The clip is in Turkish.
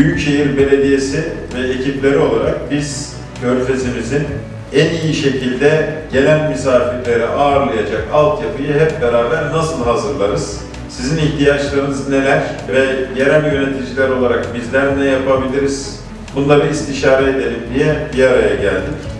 Büyükşehir Belediyesi ve ekipleri olarak biz Körfezimizin en iyi şekilde gelen misafirleri ağırlayacak altyapıyı hep beraber nasıl hazırlarız? Sizin ihtiyaçlarınız neler ve yerel yöneticiler olarak bizler ne yapabiliriz? Bunları istişare edelim diye bir araya geldik.